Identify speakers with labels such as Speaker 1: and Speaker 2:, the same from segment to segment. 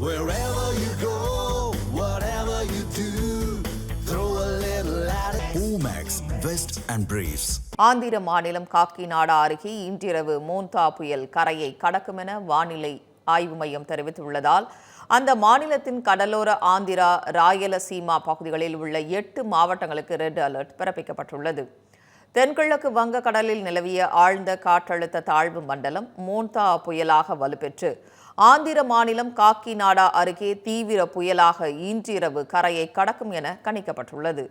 Speaker 1: Wherever you go, whatever you do, throw a little at it. Omax, Vest and Briefs.
Speaker 2: Andhra மாநிலம் காக்கிநாடா அருகே இன்றிரவு மோந்தா புயல் கரையை கடக்கும் என வானிலை ஆய்வு மையம் தெரிவித்துள்ளதால் அந்த மாநிலத்தின் கடலோர ஆந்திரா ராயலசீமா பகுதிகளில் உள்ள எட்டு மாவட்டங்களுக்கு ரெட் அலர்ட் பிறப்பிக்கப்பட்டுள்ளது தென்கிழக்கு வங்கக்கடலில் நிலவிய ஆழ்ந்த காற்றழுத்த தாழ்வு மண்டலம் மோந்தா புயலாக வலுப்பெற்று ஆந்திர மாநிலம் காக்கிநாடா அருகே தீவிர புயலாக இன்றிரவு கரையை கடக்கும் என கணிக்கப்பட்டுள்ளது.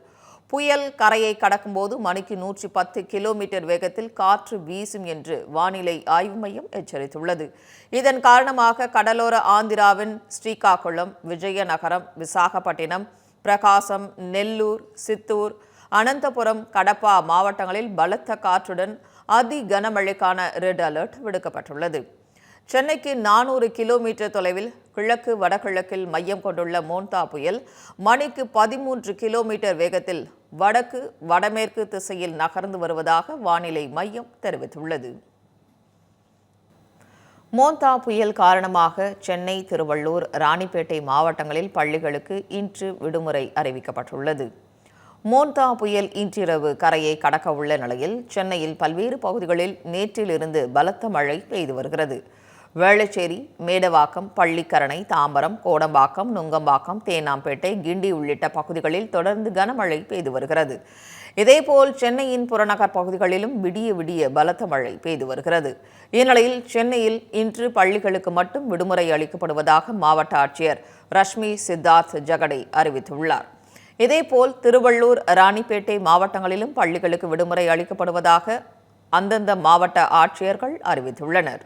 Speaker 2: புயல் கரையை கடக்கும்போது மணிக்கு நூற்றி பத்து கிலோமீட்டர் வேகத்தில் காற்று வீசும் என்று வானிலை ஆய்வு மையம் எச்சரித்துள்ளது. இதன் காரணமாக கடலோர ஆந்திராவின் ஸ்ரீகாகுளம் விஜயநகரம் விசாகப்பட்டினம் பிரகாசம் நெல்லூர் சித்தூர் அனந்தபுரம் கடப்பா மாவட்டங்களில் பலத்த காற்றுடன் அதி கனமழைக்கான ரெட் அலர்ட் விடுக்கப்பட்டுள்ளது. சென்னைக்கு நானூறு கிலோமீட்டர் தொலைவில் கிழக்கு வடகிழக்கில் மையம் கொண்டுள்ள மோன்தா புயல் மணிக்கு பதிமூன்று கிலோமீட்டர் வேகத்தில் வடக்கு வடமேற்கு திசையில் நகர்ந்து வருவதாக வானிலை மையம் தெரிவித்துள்ளது. மோந்தா புயல் காரணமாக சென்னை திருவள்ளூர் ராணிப்பேட்டை மாவட்டங்களில் பள்ளிகளுக்கு இன்று விடுமுறை அறிவிக்கப்பட்டுள்ளது. மோந்தா புயல் இன்றிரவு கரையை கடக்க உள்ள நிலையில் சென்னையில் பல்வேறு பகுதிகளில் நேற்றிலிருந்து பலத்த மழை பெய்து வருகிறது. வேளச்சேரி மேடவாக்கம் பள்ளிக்கரணை தாம்பரம் கோடம்பாக்கம் நுங்கம்பாக்கம் தேனாம்பேட்டை கிண்டி உள்ளிட்ட பகுதிகளில் தொடர்ந்து கனமழை பெய்து வருகிறது. இதேபோல் சென்னையின் புறநகர் பகுதிகளிலும் விடிய விடிய பலத்த மழை பெய்து வருகிறது. இந்நிலையில் சென்னையில் இன்று பள்ளிகளுக்கு மட்டும் விடுமுறை அளிக்கப்படுவதாக மாவட்ட ஆட்சியர் ரஷ்மி சித்தார்த் ஜகடே அறிவித்துள்ளார். இதேபோல் திருவள்ளூர் ராணிப்பேட்டை மாவட்டங்களிலும் பள்ளிகளுக்கு விடுமுறை அளிக்கப்படுவதாக அந்தந்த மாவட்ட ஆட்சியர்கள் அறிவித்துள்ளனர்.